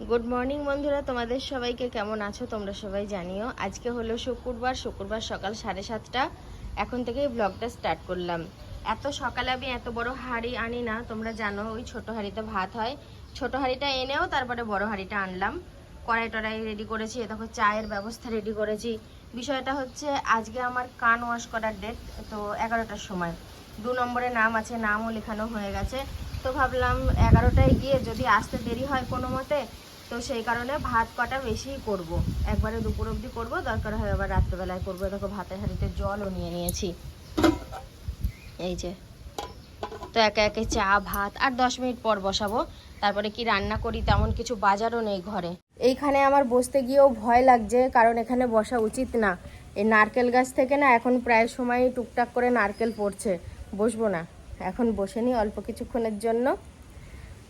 Good morning বন্ধুরা। তোমাদের সবাইকে কেমন আছো? তোমরা সবাই জানিও। আজকে হলো শুক্রবার। শুক্রবার সকাল সাড়ে সাতটা। এখন থেকেই ব্লগটা স্টার্ট করলাম। এত সকালে আমি এত বড় হাঁড়ি আনি না। তোমরা জানো, ওই ছোট হাঁড়িতে ভাত হয়। ছোট হাঁড়িটা এনেও তারপরে বড় হাঁড়িটা আনলাম। কড়াই টড়াই রেডি করেছি। দেখো, চায়ের ব্যবস্থা রেডি করেছি। বিষয়টা হচ্ছে, আজকে আমার কান ওয়াশ করার ডেট তো এগারোটার সময়। দু নম্বরে নাম আছে, নামও লেখানো হয়ে গেছে। তো ভাবলাম, এগারোটায় গিয়ে যদি আসতে দেরি হয় কোনো মতে তো সেই কারণে ভাত কটা বেশি করব। একবারে দুপুর অবধি করব, দরকার হয় আবার রাত্রেবেলায় করব। দেখো ভাতের হাঁড়িতে জলও নিয়ে নিয়েছি। এই যে, তো একে একে চা, ভাত আর দশ মিনিট পর বসাবো। তারপরে কি রান্না করি তেমন কিছু বাজারও নেই ঘরে। এইখানে আমার বসতে গিয়েও ভয় লাগছে, কারণ এখানে বসা উচিত না। এই নারকেল গাছ থেকে না এখন প্রায় সময় টুকটাক করে নারকেল পড়ছে। বসবো না। এখন বসে নি অল্প কিছুক্ষণের জন্য।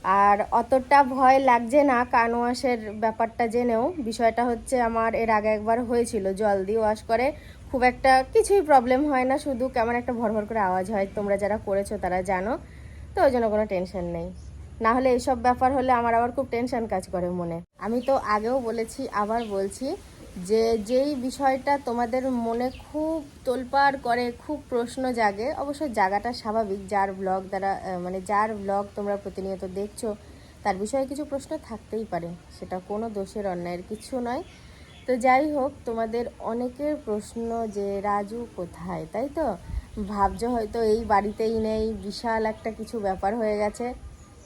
আর অতটা ভয় লাগছে না কান ওয়াশের ব্যাপারটা জেনেও। বিষয়টা হচ্ছে আমার এর আগে একবার হয়েছিল, জল দিয়ে ওয়াশ করে। খুব একটা কিছুই প্রবলেম হয় না, শুধু কেমন একটা ভরভর করে আওয়াজ হয়। তোমরা যারা করেছ তারা জানো, তো ওই জন্য কোনো টেনশন নেই। না হলে এইসব ব্যাপার হলে আমার আবার খুব টেনশন কাজ করে মনে। আমি তো আগেও বলেছি, আবার বলছি যে যেই বিষয়টা তোমাদের মনে খুব তোলপাড় করে, খুব প্রশ্ন জাগে অবশ্য জায়গাটা স্বাভাবিক। যার ব্লগ দ্বারা মানে যার ব্লগ তোমরা প্রতিনিয়ত দেখছ, তার বিষয়ে কিছু প্রশ্ন থাকতেই পারে। সেটা কোনো দোষের অন্যায়ের কিছু নয়। তো যাই হোক, তোমাদের অনেকের প্রশ্ন যে, রাজু কোথায়? তাই তো? ভাবছ হয়তো এই বাড়িতেই নেই, বিশাল একটা কিছু ব্যাপার হয়ে গেছে।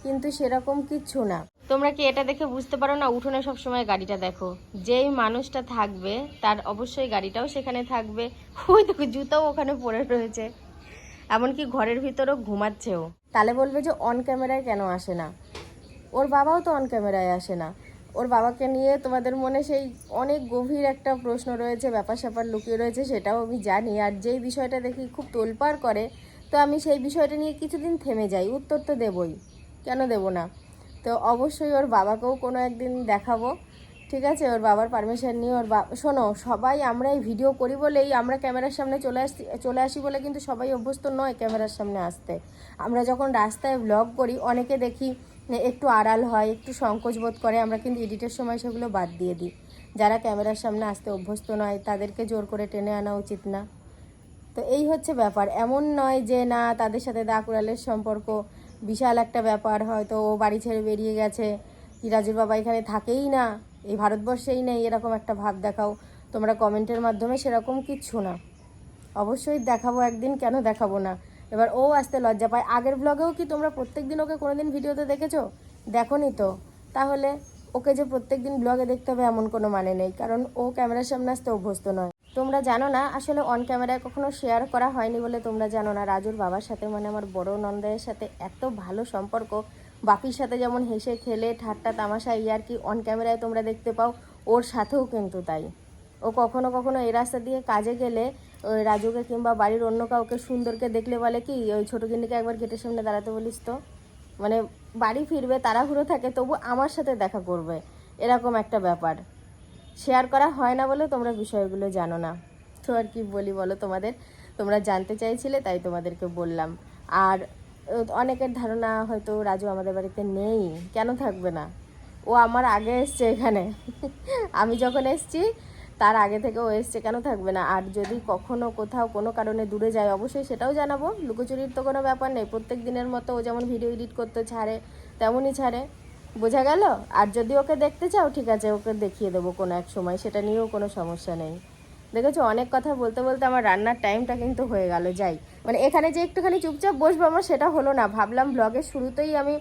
কিন্তু সেরকম কিচ্ছু না। তোমরা কি এটা দেখে বুঝতে পারো না? উঠোনে সব সময় গাড়িটা দেখো। যেই মানুষটা থাকবে, তার অবশ্যই গাড়িটাও সেখানে থাকবে। ওই দেখো, জুতাও ওখানে পড়ে রয়েছে। এমনকি ঘরের ভিতরেও ঘুমাচ্ছেও। তাহলে বলবে যে অন ক্যামেরায় কেন আসে না? ওর বাবাও তো অন ক্যামেরায় আসে না। ওর বাবাকে নিয়ে তোমাদের মনে সেই অনেক গভীর একটা প্রশ্ন রয়েছে ব্যাপার স্যাপার লুকিয়ে রয়েছে, সেটাও আমি জানি। আর যেই বিষয়টা দেখি খুব তোলপাড় করে, তো আমি সেই বিষয়টা নিয়ে কিছুদিন থেমে যাই। উত্তর তো দেবই। কেন দেব না? তো অবশ্যই ওর বাবাকেও কোনো একদিন দেখাবো, ঠিক আছে? ওর বাবার পারমিশন নিয়ে ওর বা, শোনো, সবাই আমরা এই ভিডিও করি বলেই আমরা ক্যামেরার সামনে চলে আসি চলে আসি বলে কিন্তু সবাই অভ্যস্ত নয় ক্যামেরার সামনে আসতে। আমরা যখন রাস্তায় ব্লগ করি, অনেকে দেখি একটু আড়াল হয়, একটু সংকোচ বোধ করে, আমরা কিন্তু এডিটের সময় সেগুলো বাদ দিয়ে দিই। যারা ক্যামেরার সামনে আসতে অভ্যস্ত নয়, তাদেরকে জোর করে টেনে আনা উচিত না। তো এই হচ্ছে ব্যাপার। এমন নয় যে না, তাদের সাথে দাকুড়ালের সম্পর্ক বিশাল একটা ব্যাপার, হয়তো ও বাড়ি ছেড়ে বেরিয়ে গেছে। কি রাজুর বাবা এখানে থাকেই না, এই ভারতবর্ষেই নেই, এরকম একটা ভাব দেখাও। তোমরা কমেন্টের মাধ্যমে সেরকম কিচ্ছু না। অবশ্যই দেখাবো একদিন, কেন দেখাবো না? এবার ও আসতে লজ্জা পায়। আগের ব্লগেও কি তোমরা প্রত্যেক দিন ওকে কোনোদিন ভিডিওতে দেখেছ? দেখোনি তো। তাহলে ওকে যে প্রত্যেক দিন ব্লগে দেখতে হবে এমন কোনো মানে নেই, কারণ ও ক্যামেরার সামনে আসতে অভ্যস্ত নয়। তোমরা জানো না, আসলে অন ক্যামেরায় কখনো শেয়ার করা হয়নি বলে তোমরা জানো না। রাজুর বাবার সাথে মানে আমার বড় নন্দায়ের সাথে এত ভালো সম্পর্ক। বাপির সাথে যেমন হেসে খেলে, ঠাট্টা তামাশা ইয়ার কি অন ক্যামেরায় তোমরা দেখতে পাও, ওর সাথেও কিন্তু তাই। ও কখনো কখনো এই রাস্তা দিয়ে কাজে গেলে, ওই রাজুকে কিংবা বাড়ির অন্য কাউকে সুন্দরকে দেখলে বলে কি, ওই ছোটো গিন্নিকে একবার গেটের সামনে দাঁড়াতে বলিস তো? মানে বাড়ি ফিরবে, তাড়াহুড়ো থাকে, তবু আমার সাথে দেখা করবে। এরকম একটা ব্যাপার। শেয়ার করা হয় না বলে তোমরা বিষয়গুলো জানো না। তো আর কি বলি বলো তোমাদের? তোমরা জানতে চাইছিলে, তাই তোমাদেরকে বললাম। আর অনেকের ধারণা হয়তো রাজু আমাদের বাড়িতে নেই, কেন থাকবে না? ও আমার আগে এসছে এখানে। আমি যখন এসছি, তার আগে থেকে ও এসছে, কেন থাকবে না? আর যদি কখনো কোথাও কোনো কারণে দূরে যায়, অবশ্যই সেটাও জানাব। লুকোচুরির তো কোনো ব্যাপার নেই। প্রত্যেক দিনের মতো ও যেমন ভিডিও এডিট করতে ছাড়ে, তেমনই ছাড়ে। বোঝা গেল? আর যদি ওকে দেখতে চাও, ঠিক আছে, ওকে দেখিয়ে দেবো কোনো এক সময়। সেটা নিয়েও কোনো সমস্যা নেই। দেখেছ, অনেক কথা বলতে বলতে আমার রান্নার টাইমটা কিন্তু হয়ে গেল, যাই। মানে এখানে যে একটুখানি চুপচাপ বসবো আমার, সেটা হলো না। ভাবলাম ব্লগের শুরুতেই আমি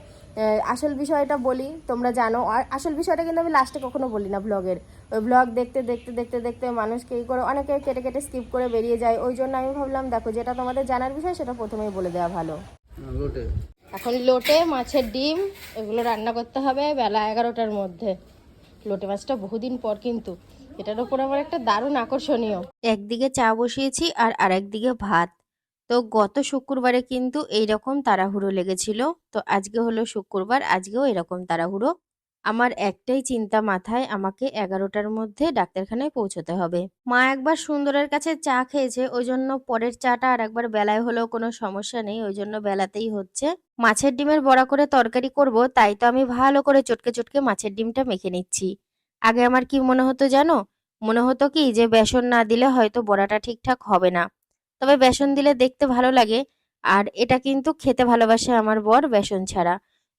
আসল বিষয়টা বলি, তোমরা জানো। আর আসল বিষয়টা কিন্তু আমি লাস্টে কখনো বলি না ব্লগের ওই ব্লগ দেখতে দেখতে দেখতে দেখতে মানুষকে এই করে অনেকে কেটে কেটে স্কিপ করে বেরিয়ে যায়। ওই জন্য আমি ভাবলাম, দেখো, যেটা তোমাদের জানার বিষয়, সেটা প্রথমেই বলে দেওয়া ভালো। লোটে এখন লোটে, মাছের ডিম, এগুলো রান্না করতে হবে বেলা এগারোটার মধ্যে। লোটে মাছটা বহুদিন পর কিন্তু। এটার উপর আমার একটা দারুণ আকর্ষণীয়। একদিকে চা বসিয়েছি আর আরেকদিকে ভাত। তো গত শুক্রবারে কিন্তু এইরকম তাড়াহুড়ো লেগেছিল। তো আজকে হলো শুক্রবার, আজকেও এরকম তাড়াহুড়ো। আমার একটাই চিন্তা মাথায় আমাকে এগারোটার মধ্যে ডাক্তারখানায় পৌঁছতে হবে। মা একবার সুন্দরের কাছে চা খেয়েছে ওই জন্য পরের চাটা আর একবার বেলায় হলেও কোনো সমস্যা নেই ওই জন্য বেলাতেই হচ্ছে। মাছের ডিমের বড়া করে তরকারি করব, তাই তো আমি ভালো করে চটকে চটকে মাছের ডিমটা মেখে নিচ্ছি। আগে আমার কি মনে হতো জানো? মনে হতো কি যে বেসন না দিলে হয়তো বড়াটা ঠিকঠাক হবে না। তবে বেসন দিলে দেখতে ভালো লাগে, আর এটা কিন্তু খেতে ভালোবাসে আমার বর বেসন ছাড়া।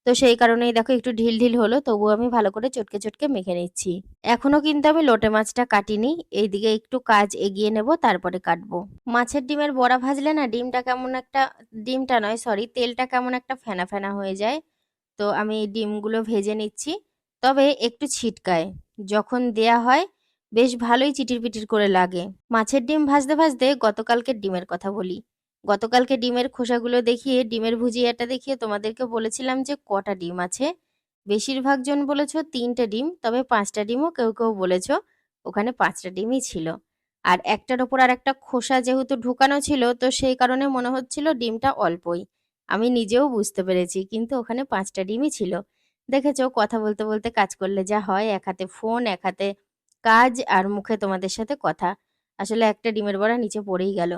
তো সেই কারণেই দেখো একটু ঢিল ঢিল হলো, তবুও আমি ভালো করে চটকে চটকে মেখে নিচ্ছি। এখনও কিন্তু আমি লোটে মাছটা কাটিনি, এইদিকে একটু কাজ এগিয়ে নেব, তারপরে কাটবো। মাছের ডিমের বড়া ভাজলে না ডিমটা কেমন একটা, ডিমটা নয় সরি তেলটা কেমন একটা ফেনা ফেনা হয়ে যায়। তো আমি ডিমগুলো ভেজে নিচ্ছি, তবে একটু ছিটকায়। যখন দেয়া হয়, বেশ ভালোই চিটির পিটির করে লাগে। মাছের ডিম ভাজতে ভাজতে গতকালকের ডিমের কথা বলি। গতকালকে ডিমের খোসাগুলো দেখিয়ে, ডিমের ভুজিয়াটা দেখিয়ে তোমাদেরকে বলেছিলাম যে কটা ডিম আছে। বেশিরভাগ জন বলেছ তিনটে ডিম, তবে পাঁচটা ডিমও কেউ কেউ বলেছ ওখানে পাঁচটা ডিমই ছিল। আর একটার ওপর আর একটা খোসা যেহেতু ঢুকানো ছিল, তো সেই কারণে মনে হচ্ছিল ডিমটা অল্পই। আমি নিজেও বুঝতে পেরেছি, কিন্তু ওখানে পাঁচটা ডিমই ছিল। দেখেছ, কথা বলতে বলতে কাজ করলে যা হয়, এক হাতে ফোন, এক হাতে কাজ আর মুখে তোমাদের সাথে কথা। আসলে একটা ডিমের বড়া নিচে পড়েই গেল।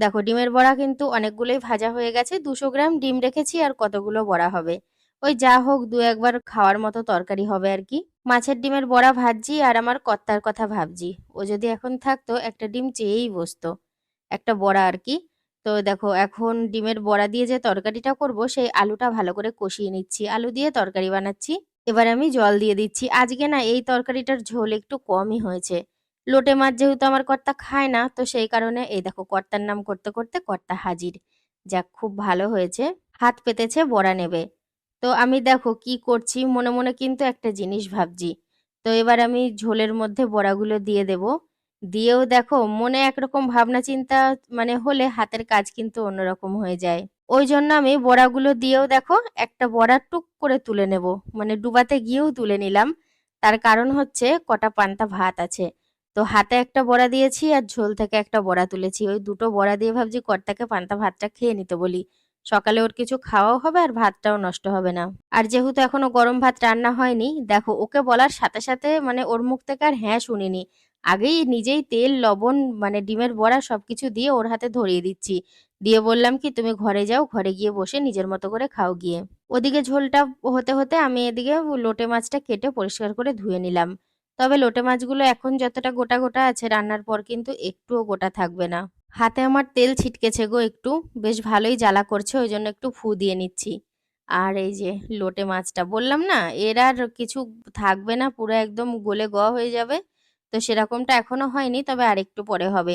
দেখো, ডিমের বড়া কিন্তু অনেকগুলোই ভাজা হয়ে গেছে। দুশো গ্রাম ডিম রেখেছি আর কতগুলো বড়া হবে। ওই যা হোক দু একবার খাওয়ার মতো তরকারি হবে আর কি। মাছের ডিমের বড়া ভাজছি আর আমার কর্তার কথা ভাবছি। ও যদি এখন থাকতো, একটা ডিম চেয়েই বসতো, একটা বড়া আর কি। তো দেখো, এখন ডিমের বড়া দিয়ে যে তরকারিটা করব, সেই আলুটা ভালো করে কষিয়ে নিচ্ছি। আলু দিয়ে তরকারি বানাচ্ছি। এবার আমি জল দিয়ে দিচ্ছি। আজকে না, এই তরকারিটার ঝোল একটু কমই হয়েছে। লোটে মাছ যেহেতু আমার কর্তা খায় না, তো সেই কারণে এই দেখো কর্তার নাম করতে করতে কর্তা হাজির। যাক, খুব ভালো হয়েছে। হাত পেতেছে, বড়া নেবে। তো আমি দেখো কি করছি, মনে মনে কিন্তু একটা জিনিস ভাবছি। তো এবার আমি ঝোলের মধ্যে বড়াগুলো দিয়ে দেব। দিয়েও দেখো মনে একরকম ভাবনা চিন্তা মানে হলে হাতের কাজ কিন্তু অন্যরকম হয়ে যায়। ওই জন্য আমি বড়াগুলো দিয়েও দেখো একটা বড়া টুক করে তুলে নেব। মানে ডুবাতে গিয়েও তুলে নিলাম। তার কারণ হচ্ছে কটা পান্তা ভাত আছে। তো হাতে একটা বড়া দিয়েছি আর ঝোল থেকে একটা বড়া তুলেছি। ওই দুটো বড়া দিয়ে ভাবছি কর্তাকে পান্তা ভাতটা খেয়ে নিতে বলি। সকালে ওর কিছু খাওয়াও হবে আর ভাতটাও নষ্ট হবে না। আর যেহেতু এখনও গরম ভাত রান্না হয়নি, দেখো ওকে বলার সাথে সাথে মানে ওর মুখ থেকে আর হ্যাঁ শুনিনি। আগেই নিজেই তেল, লবণ মানে ডিমের বড়া সবকিছু দিয়ে ওর হাতে ধরিয়ে দিচ্ছি। দিয়ে বললাম কি, তুমি ঘরে যাও, ঘরে গিয়ে বসে নিজের মতো করে খাও গিয়ে। ওদিকে ঝোলটা হতে হতে আমি এদিকে লোটে মাছটা কেটে পরিষ্কার করে ধুয়ে নিলাম। তবে লোটে মাছগুলো এখন যতটা গোটা গোটা আছে রান্নার পর কিন্তু একটুও গোটা থাকবে না। হাতে আমার তেল ছিটকেছে গো একটু, বেশ ভালোই জ্বালা করছে ওই জন্য একটু ফু দিয়ে নিচ্ছি। আর এই যে লোটে মাছটা বললাম না, এর আর কিছু থাকবে না, পুরো একদম গলে গ হয়ে যাবে। তো সেরকমটা এখনও হয়নি, তবে আর একটু পরে হবে।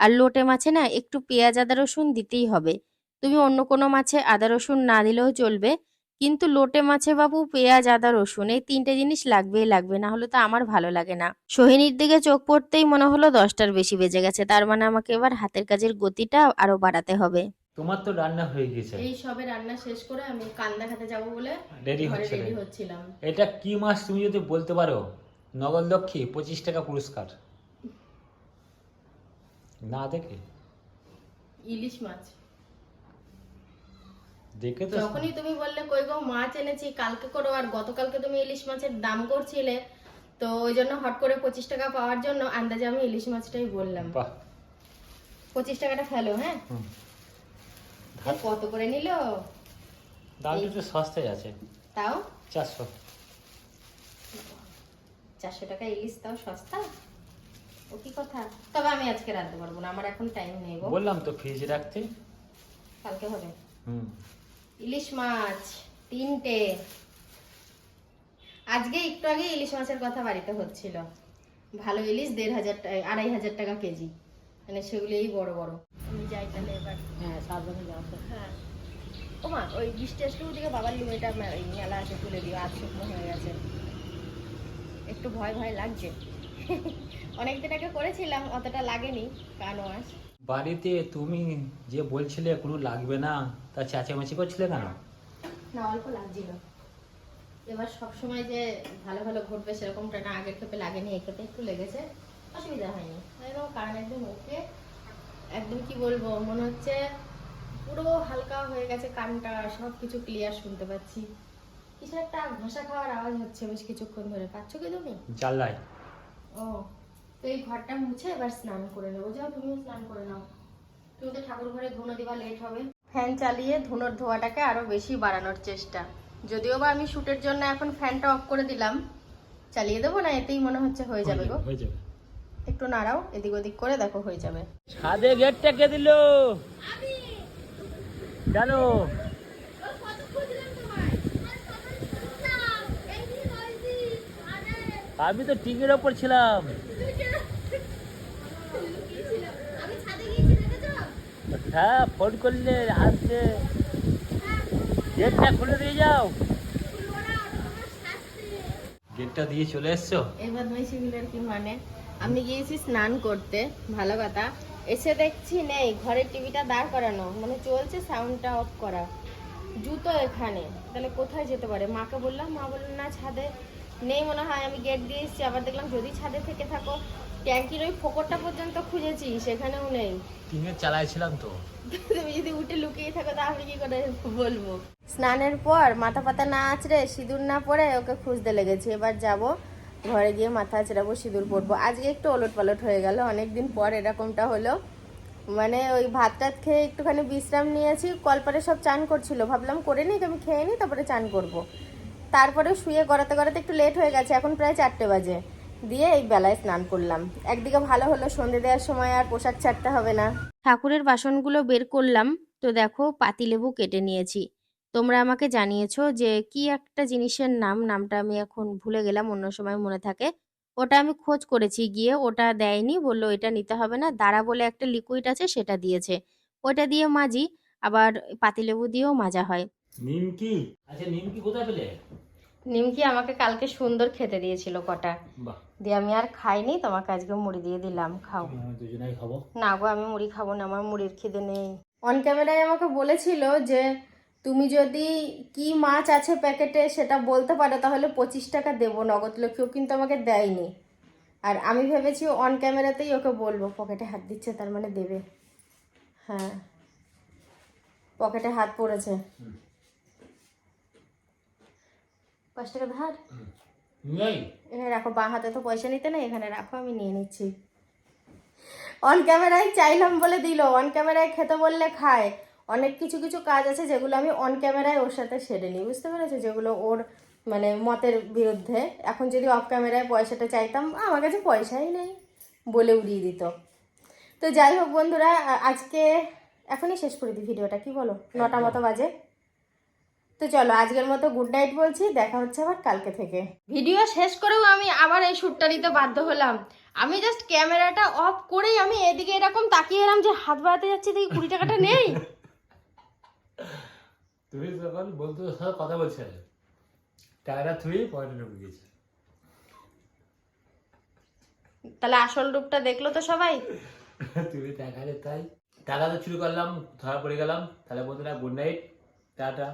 আর লোটে মাছে না একটু পেঁয়াজ, আদা, রসুন দিতেই হবে। তুমি অন্য কোনো মাছে আদা, রসুন না দিলেও চলবে। কিন্তু লোটে মাছে বাবু পেঁয়াজ আদা রসুন এই তিনটে জিনিস লাগবেই লাগবে না হলে তো আমার ভালো লাগে না। সোহিনীর দিকে চোখ পড়তেই মনে হলো দশটার বেশি বেজে গেছে তার মানে আমাকে এবার হাতের কাজের গতিটা আরও বাড়াতে হবে। তোমার তো রান্না হয়ে গেছে। এই সবে রান্না শেষ করে আমি কান্দা খেতে যাব বলে রেডি হচ্ছিলাম। এটা কি মাছ তুমি যদি বলতে পারো? নগদ লক্ষ্মী পঁচিশ টাকা পুরস্কার। না দেখে ইলিশ মাছ। দেখে তো যখনই তুমি বললে কই গো মাছ এনেছি কালকে করো। আর গতকালকে তুমি ইলিশ মাছের দাম করছিলে তো ওই জন্য হট করে পঁচিশ টাকা পাওয়ার জন্য আন্দাজে আমি ইলিশ মাছটাই বললাম। পঁচিশ টাকাটা ফেলো হ্যাঁ? কত করে নিল? দামটা একটু সস্তায় আছে। তাও? চারশো। চারশো টাকা ইলিশ তাও সস্তা? ও কি কথা? তবে আমি আজকে রাখতে পারব না আমার এখন টাইম নেই বললাম তো ফ্রিজে রাখতে। কালকে হবে। হুম। ইলিশ মাছ তিনটে। আজকে একটু আগে ইলিশ মাছের কথা বাড়িতে হচ্ছিল। ভালো ইলিশ দেড় হাজার টাকা আড়াই হাজার টাকা কেজি। মানে সেগুলোই বড় বড়। আমি যাই তাহলে এবার। হ্যাঁ সাবধানে যাও। হ্যাঁ। ও মা ওই বৃষ্টি আসলে ওদিকে বাবার লুমিটা মেলা আছে তুলে দিও আর শুকনো হয়ে গেছে। একটু ভয় ভয় লাগছে। অনেকদিন আগে করেছিলাম অতটা লাগেনি কানো ওয়াশ বাড়িতে তুমি যে বলছিলে কোনো লাগবে না তা চেঁচামেচি করছিলে কেন? না অল্প লাগছিল। এবার সব সময় যে ভালো ভালো ঘটবে সেরকমটা না আগের ক্ষেপে লাগেনি এই ক্ষেপে একটু লেগেছে অসুবিধা হয়নি। একদম কান একদম ওকে একদম কি বলব মনে হচ্ছে পুরো হালকা হয়ে গেছে কানটা সব কিছু ক্লিয়ার শুনতে পাচ্ছি। কিছু একটা ঘষা খাওয়ার আওয়াজ হচ্ছে বেশ কিছুক্ষণ ধরে পাচ্ছ কি তুমি? জানলাই ও তো এই ঘরটা মুছে এবার স্নান করে নেব। যাও তুমিও স্নান করে নাও। তুমি তো ঠাকুর ঘরে ধুনো দিবা লেট হবে। ফ্যান চালিয়ে ধুনোর ধোয়াটাকে আরও বেশি বাড়ানোর চেষ্টা। যদিও বা আমি শুটের জন্য এখন ফ্যানটা অফ করে দিলাম চালিয়ে দেবো না? এতেই মনে হচ্ছে হয়ে যাবে গো। হয়ে যাবে একটু নাড়াও এদিক ওদিক করে দেখো হয়ে যাবে। ছাদে গেটটা কে দিল। জানো? আমি তো টিকের ওপর ছিলাম। হ্যাঁ ফোন করলে আসছে গেটটা খুলে দিয়ে যাও। গেটটা দিয়ে চলে এসছো? এই বদমাইশিগুলোর কি মানে? আমি গিয়েছি স্নান করতে ভালো কথা। এসে দেখছি নেই ঘরের টিভিটা দাঁড় করানো। মানে চলছে সাউন্ডটা অফ করা। জুতো এখানে। তাহলে কোথায় যেতে পারে? মাকে বললাম মা বলল না ছাদে নেই মনে হয়। আমি গেট দিয়ে এসেছি আবার দেখলাম যদি ছাদে থেকে থাকো ট্যাঙ্কির ওই ফোকরটা পর্যন্ত খুঁজেছি সেখানেও নেই। টিনের চালাইছিলাম তো। তুমি যদি উঠে লুকিয়ে থাকো তাহলে কি করে বলব? স্নানের পর মাথা পাতা না আঁচড়ে সিঁদুর না পরে ওকে খুঁজতে লেগেছি। এবার যাব ঘরে গিয়ে মাথা আঁচড়াবো সিঁদুর পরবো। আজকে একটু ওলট পালট হয়ে গেল অনেকদিন পর এরকমটা হলো। মানে ওই ভাত টাত খেয়ে একটুখানি বিশ্রাম নিয়েছি কলপারে সব চান করছিল। ভাবলাম করে নিই আমি খেয়ে নিই তারপরে চান করব। তারপরে শুয়ে গড়াতে গড়াতে একটু লেট হয়ে গেছে এখন প্রায় চারটে বাজে। দিয়ে এই বেলায় স্নান করলাম। একদিকে ভালো হলো সন্ধে দেওয়ার সময় আর পোশাক ছাড়তে হবে না। ঠাকুরের বাসনগুলো বের করলাম। তো দেখো পাতিলেবু কেটে নিয়েছি। তোমরা আমাকে জানিয়েছো যে কি একটা জিনিসের নাম নামটা আমি এখন ভুলে গেলাম অন্য সময় মনে থাকে। ওটা আমি খোঁজ করেছি গিয়ে ওটা দেয়নি বলল এটা নিতে হবে না দাঁড়া বলে একটা লিকুইড আছে সেটা দিয়েছে। ওটা দিয়ে মাজি আবার পাতিলেবু দিয়েও মাজা হয়। নিমকি? আচ্ছা নিমকি কোথায় পেলে? নিমকি আমাকে কালকে সুন্দর খেতে দিয়েছিল কটা। বাহ। দিয়ে আমি আর খাইনি তোমাকে আজকে মুড়ি দিয়ে দিলাম খাও। দুজনেই খাব। না গো আমি মুড়ি খাব না আমার মুড়ির খিদে নেই। অন ক্যামেরায় আমাকে বলেছিল যে তুমি যদি কি মাছ আছে প্যাকেটে সেটা বলতে পারো তাহলে পঁচিশ টাকা দেবো নগদ। লক্ষ্যও কিন্তু আমাকে দেয়নি। আর আমি ভেবেছি অন ক্যামেরাতেই ওকে বলব পকেটে হাত দিচ্ছে তার মানে দেবে। হ্যাঁ। পকেটে হাত পড়েছে। পাঁচ টাকা ধার? নেই? এখানে রাখো, বাঁ হাতে তো পয়সা নিতে নেই, এখানে রাখো, আমি নিয়ে নিচ্ছি। অন ক্যামেরায় চাইলাম বলে দিল অন ক্যামেরায় খেতে বললে খায়। অনেক কিছু কিছু কাজ আছে যেগুলো আমি অন ক্যামেরায় ওর সাথে সেরে নিই, বুঝতে পেরেছ? যেগুলো ওর মানে মতের বিরুদ্ধে। এখন যদি অফ ক্যামেরায় পয়সাটা চাইতাম, আমার কাছে পয়সাই নেই বলে উড়িয়ে দিত। তো যাই হোক বন্ধুরা আজকে এখনই শেষ করে দিই ভিডিওটা, কি বলো? নটা মতো বাজে। তো চলো আজকের মতো গুড নাইট বলছি দেখা হচ্ছে আবার কালকে থেকে। ভিডিও শেষ করেও আমি আবার এই শ্যুটটা নিতে বাধ্য হলাম। আমি জাস্ট ক্যামেরাটা অফ করেই আমি এদিকে এরকম তাকিয়ে এলাম যে হাত বাড়াতে যাচ্ছি দেখি কুড়ি টাকাটা নেই। তুমি তখন বন্ধুদের সাথে কথা বলছিলে। টাকাটা থুই পয়েন্টে ঢুকে গেছে তাহলে আসল রূপটা দেখল তো সবাই? তুমি দেখালে তাই। টাকা তো চুরি করলাম ধরা পড়ে গেলাম। তাহলে বন্ধুরা গুড নাইট টাটা।